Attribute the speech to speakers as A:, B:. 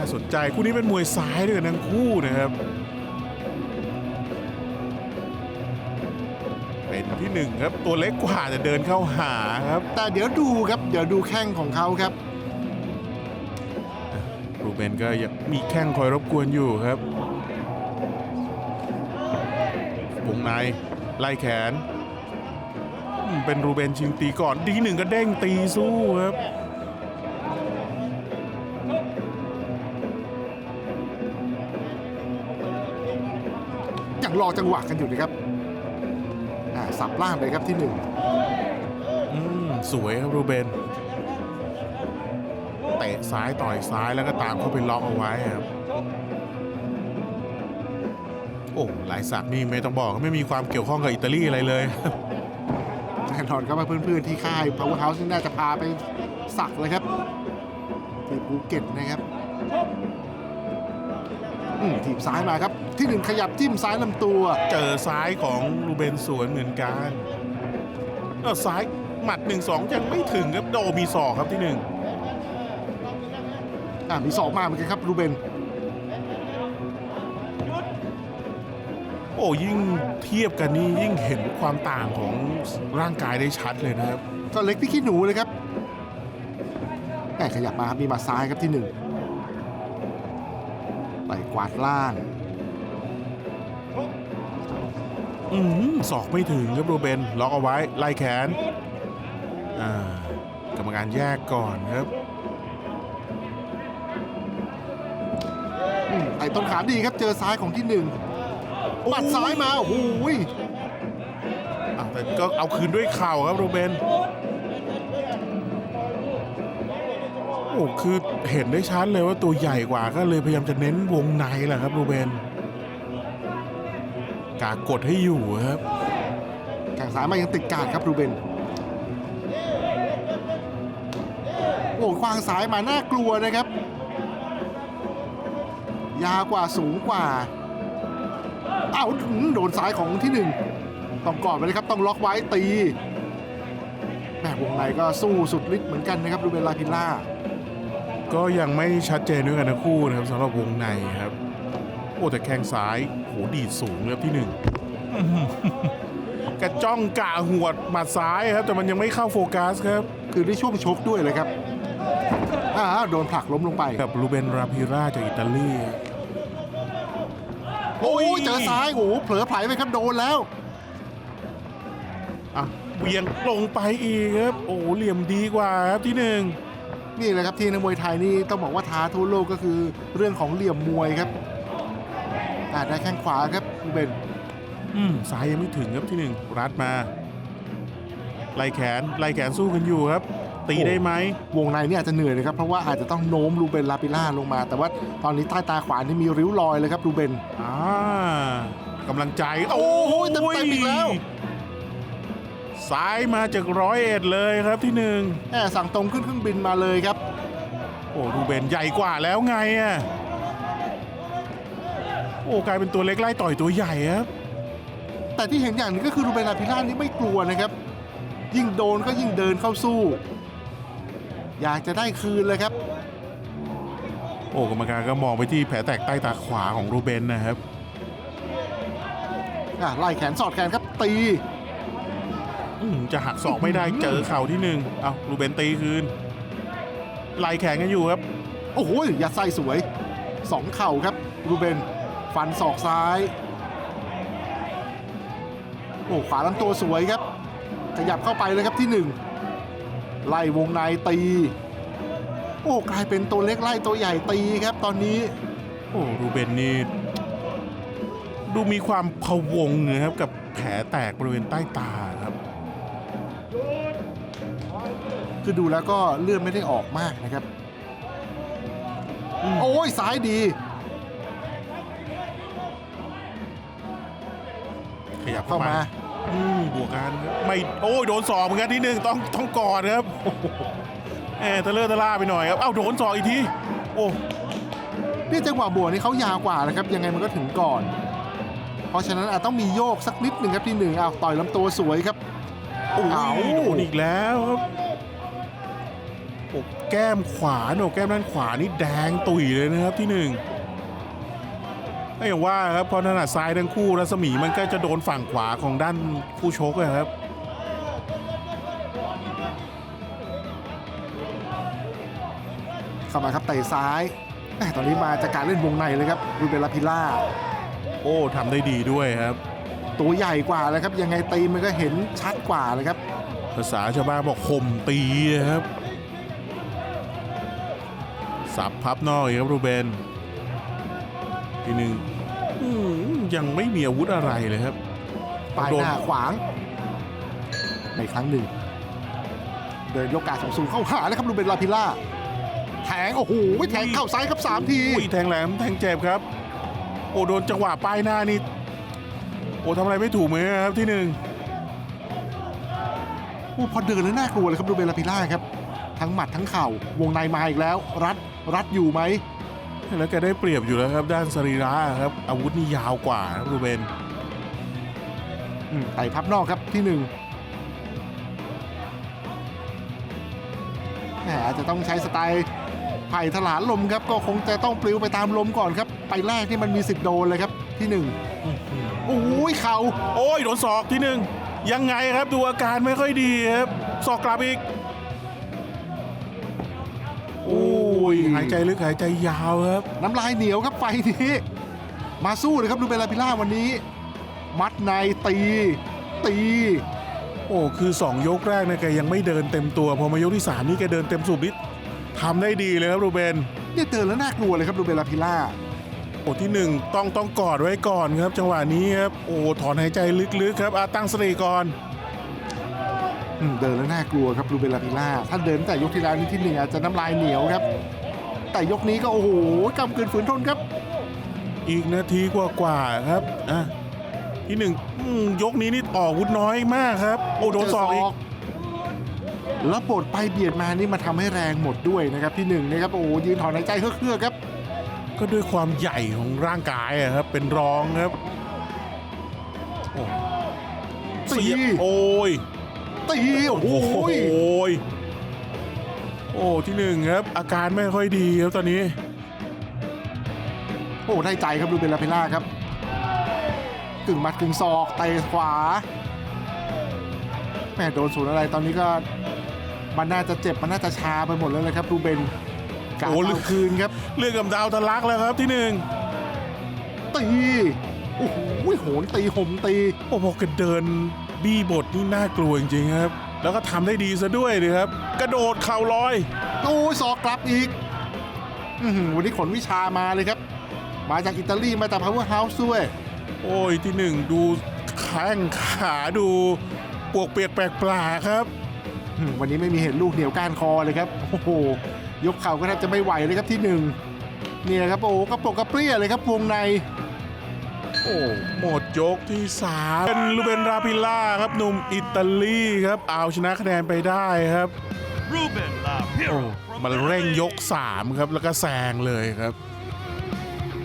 A: น่าสนใจคู่นี้เป็นมวยซ้ายด้วยกันทั้งคู่นะครับเป็นที่หนึ่งครับตัวเล็กกว่าแต่เดินเข้าหาครับ
B: แต่เดี๋ยวดูครับ เดี๋ยวดูแข้งของเขาครับ
A: รูเบนก็ยังมีแข้งคอยรบกวนอยู่ครับวงในไล่แขนอืมเป็นรูเบนชิงตีก่อนดีหนึ่งก็เด้งตีสู้ครับ
B: ยังรอจังหวะกันอยู่นะครับอ่าสับล่างเลยครับที่หนึ่ง
A: อืมสวยครับรูเบนเตะซ้ายต่อยซ้ายแล้วก็ตามเข้าไปล็อกเอาไว้ครับโอ้ลายสักนี่ไม่ต้องบอกไม่มีความเกี่ยวข้องกับอิตาลีอะไรเลย
B: แน่นอนครับว่าเพื่อนๆที่ค่าย Powerhouse นี่น่าจะพาไปสักเลยครับที่ภูเก็ตนะครับอืม ทีบซ้ายมาครับ ที่หนึ่งขยับจิ้มซ้ายลำตัว
A: เจอซ้ายของรูเบนสวนเหมือนกันเออซ้ายหมัดหนึ่งสองยังไม่ถึงครับโดมีศอกครับที่หนึ่ง
B: อ่ามีสองมาเหมือนกันครับรูเบน
A: โอ้ยิ่งเทียบกันนี่ยิ่งเห็นความต่างของร่างกายได้ชัดเลยนะครับ
B: ก็เล็กที่ขี้หนูเลยครับแหมขยับมาครับมีหมาซ้ายครับที่หนึ่ง ไปกวาดล่าง
A: อืมศอกไม่ถึงครับรูเบนล็อกเอาไว้ไล่แขนอ่ากรรมการแยกก่อนครับ
B: อืมไต่ต้นขาดีครับเจอซ้ายของที่หนึ่งหมัดซ้ายมาโอ้โหย
A: อะแต่ก็เอาคืนด้วยเข่าครับรูเบน อ้คือเห็นได้ชัดเลยว่าตัวใหญ่กว่าก็เลยพยายามจะเน้นวงในแหละครับรูเบนกากดให้อยู่ครับ
B: แข่งซ้ายมายังติดการดครับรูเบนโอ้ควางซ้ายมาน่ากลัวนะครับ ยาวกว่าสูงกว่าอ้าวโดนซ้ายของที่หนึ่งต้องกอดไปเลยครับต้องล็อกไว้ตีแม่วงในก็สู้สุดฤทธิ์เหมือนกันนะครับรูเบนลาพิล่า
A: ก็ยังไม่ชัดเจนด้วยกันทั้งคู่นะครับสำหรับวงในครับ โอ้แต่แข้งซ้ายโหดีดสูงเลยครับที่หนึ่งอื้อหือกระจ้องกะหวดหมัดซ้ายครับ แต่มันยังไม่เข้าโฟกัสครับ
B: คือได้ช่วงชกด้วยเลยครับอ้าวโดนผลักล้มลงไป
A: กับลูเบนราพิราจากอิตาลี
B: โอ้ยเจอซ้ายโอ้โหเผลอไผลไปครับโดนแล้ว
A: อะเวียงลงไปอีกครับ โอ้เหลี่ยมดีกว่าครับที่หนึ่ง
B: นี่แหละครับที่นักมวยไทยนี่ต้องบอกว่าท้าทั่วโลกก็คือเรื่องของเหลี่ยมมวยครับอ่าได้แข้งขวาครับลูเบน
A: อืมซ้ายยังไม่ถึงครับที่หนึ่งรัดมาไล่แขนไล่แขนสู้กันอยู่ครับ ตีได้ไหม
B: วงในนี่อาจจะเหนื่อยนะครับเพราะว่าอาจจะต้องโน้มลูเบนลาปิล่าลงมา แต่ว่าตอนนี้ใต้ตาขวานี่มีริ้วรอยเลยครับลูเบน
A: อ่ากำลังใจ
B: โอ้โหเต็มๆอีกแล้ว
A: ซ้ายมาจากร้อยเอ็ดเลยครับที่หนึ่ง
B: แหมสั่งตรงขึ้นเครื่องบินมาเลยครับ
A: โอ้ดูเบนใหญ่กว่าแล้วไงอะโอ้กลายเป็นตัวเล็กไล่ต่อยตัวใหญ่ครับ
B: แต่ที่เห็นอย่างหนึงก็คือลูเบนลาปิล่านี่ไม่กลัวนะครับ ยิ่งโดนก็ยิ่งเดินเข้าสู้ อยากจะได้คืนเลยครับ
A: โอ้กรรมการก็มองไปที่แผลแตกใต้ตาขวาของรูเบนนะครับ
B: อะไล่แขนสอดแขนครับตี
A: อืมจะหักศอกไม่ได้เจอเข่าที่หนึ่งเอารูเบนตีคืนไล่แขนกันอยู่ครับ
B: โอ้โหยัดไส้สวยสองเข่าครับรูเบนฟันศอกซ้าย โอ้ขวาลำตัวสวยครับ ขยับเข้าไปเลยครับที่หนึ่งไล่วงในตี โอ้กลายเป็นตัวเล็กไล่ตัวใหญ่ตีครับตอนนี้
A: โอ้รูเบนนี่ดูมีความพะวงนะครับกับแผลแตกบริเวณใต้ตา ครับ
B: คือดูแล้วก็เลือดไม่ได้ออกมากนะครับ โอ้ยซ้ายดี
A: ขยับ
B: เข้า
A: เข้า
B: มา
A: มาอืมบวกกันครับไม่โอ้ยโดนศอกเหมือนกันที่หนึ่งต้องต้องกอดครับแอบทะเลอะทะล่าไปหน่อยครับเอ้าโดนศอกอีกทีโอ้
B: นี่จังหวะบวกนี่เขายาวกว่านะครับ ยังไงมันก็ถึงก่อน เพราะฉะนั้นอาจต้องมีโยกสักนิดหนึ่งครับที่หนึ่งเอาต่อยลำตัวสวยครับ
A: โอ้
B: เอา
A: ยโดนอีกแล้วครับ โอ้แก้มขวาโหนกแก้มด้านขวานี่แดงตุ๋ยเลยนะครับที่หนึ่งก็อย่างว่าครับเพอถนัดซ้ายทั้งคู่รัศมีมันก็จะโดนฝั่งขวาของด้านคู่ชกอะครับ
B: เข้ามาครับเตะซ้ายแหม่ตอนนี้มาจากการเล่นวงในเลยครับรูเบลลาพิล่า
A: โอ้ทำได้ดีด้วยครับ
B: ตัวใหญ่กว่าแล้วครับ ยังไงตีมันก็เห็นชัดกว่าเลยครับ
A: ภาษาชาวบ้านบอกข่มตีนะครับ สับพับนอกอีกครับรูเบนทีหนึ่งอืมยังไม่มีอาวุธอะไรเลยครับ
B: ปลาย
A: โด
B: ห
A: น
B: น้าขวางในครั้งหนึ่ง เดินยกกาสองสูงเข้าหาแล้วครับลูเบนลาพิล่า แทง โอ้โหแทงเข้าซ้ายครับสามที
A: อุ้ยแทงแหลมแทงเจ็บครับ โอ้โดนจังหวะป้ายหน้านี่ โอ้ทำอะไรไม่ถูกเหมือนกันครับที่หนึ่ง
B: โอ้พอเดินแล้วน่ากลัวเลยครับลูเบนลาพิล่าครับ ทั้งหมัดทั้งเข่าวงในมาอีกแล้ว รัด รัดอยู่ไหม
A: แล้วแกได้เปรียบอยู่แล้วครับ ด้านสรีระครับ อาวุธนี่ยาวกว่าครับรูเบน
B: อืมไต่พับนอกครับที่หนึ่งแหมอาจจะต้องใช้สไตล์ไผ่ถลานลมครับ ก็คงจะต้องปลิวไปตามลมก่อนครับ ไปแรกที่มันมีสิทธิ์โดนเลยครับที่หนึ่งโอ้ยเข่า
A: โอ้ยโดนศอกที่หนึ่งยังไงครับดูอาการไม่ค่อยดีครับศอกกลับอีก ยหายใจลึกหายใจยาวครับ
B: น้ำลายเหนียวครับไฟนี้ มาสู้เลยครับดูเบลลาพิล่าวันนี้ มัดในตี ตี
A: โอ้คือ 2 ยกแรกเนี่ยแกยังไม่เดินเต็มตัว พอมายกที่ 3 นี่แกเดินเต็มสูบนิดทำได้ดีเลยครับรูเบน
B: เนี่ยเดินแล้วน่ากลัวเลยครับดูเบลลาพิล่า
A: โอ้ที่ 1 ต้องต้องกอดไว้ก่อนครับ จังหวะนี้ครับโอ้ถอนหายใจลึกๆครับอาตั้งสติก่อน
B: อืม เดินแล้วน่ากลัวครับลูเบลลาพิล่าถ้าเดินตั้งแต่ยกที่แล้วนี่ที่หนึ่งอาจจะน้ำลายเหนียวครับ แต่ยกนี้ก็โอ้โหกำกืนฝืนทนครับ
A: อีกนาทีกว่าๆครับอะที่หนึ่งอืมยกนี้นี่ออกอาวุธน้อยมากครับ โอ้โดนศอกอีก
B: แล้วปดไปเบียดมานี่มาทำให้แรงหมดด้วยนะครับที่หนึ่งนะครับโอ้โหยืนถอนหายใจเฮือกๆครับ
A: ก็ด้วยความใหญ่ของร่างกายอะครับ เป็นรองครับโอ้
B: ตี
A: เสียบโอ้ย
B: ตีโอ้โห
A: โอ้ยโอ้ที่หนึ่งครับ อาการไม่ค่อยดีครับตอนนี้
B: โอ้ได้ใจครับลูเบลลาพิล่าครับกึ่งหมัดกึ่งศอกเตะขวาแม่โดนศูนย์อะไรตอนนี้ก็มันน่าจะเจ็บมันน่าจะชาไปหมดแล้วนะครับรูเบนกา
A: โอ้ลึ
B: เอา
A: ก
B: คืนครับ
A: เรื่องกับดาวทะลักแล้วครับที่หนึ่ง
B: ตีโอ้โหโหนตีห่มตี
A: โอ้พอแกเดิน บี้บทนี่น่ากลัวจริงๆครับ แล้วก็ทำได้ดีซะด้วยเลยครับ กระโดดเข่าลอย
B: โอ้ยศอกกลับอีกอื้อหือวันนี้ขนวิชามาเลยครับ มาจากอิตาลีมาจาก Power House ด้วย
A: โอ้ยที่หนึ่งดูแข้งขาดูปวกเปียกแปลกปลาครับ
B: อืมวันนี้ไม่มีเห็นลูกเหนียวก้านคอเลยครับ โอ้โห ยกเข่าก็แทบจะไม่ไหวเลยครับที่หนึ่งเนี่ยครับโอ้กระปกกระเปรี้ยเลยครับวงใน
A: โอ้หมดยกที่สามเป็นลูเบนราพิล่าครับหนุ่มอิตาลีครับเอาชนะคะแนนไปได้ครับ
C: Ruben
A: โอ้
C: LaPiro from
A: มันเร่ง
C: Italy.
A: ยก3ครับแล้วก็แซงเลยครับ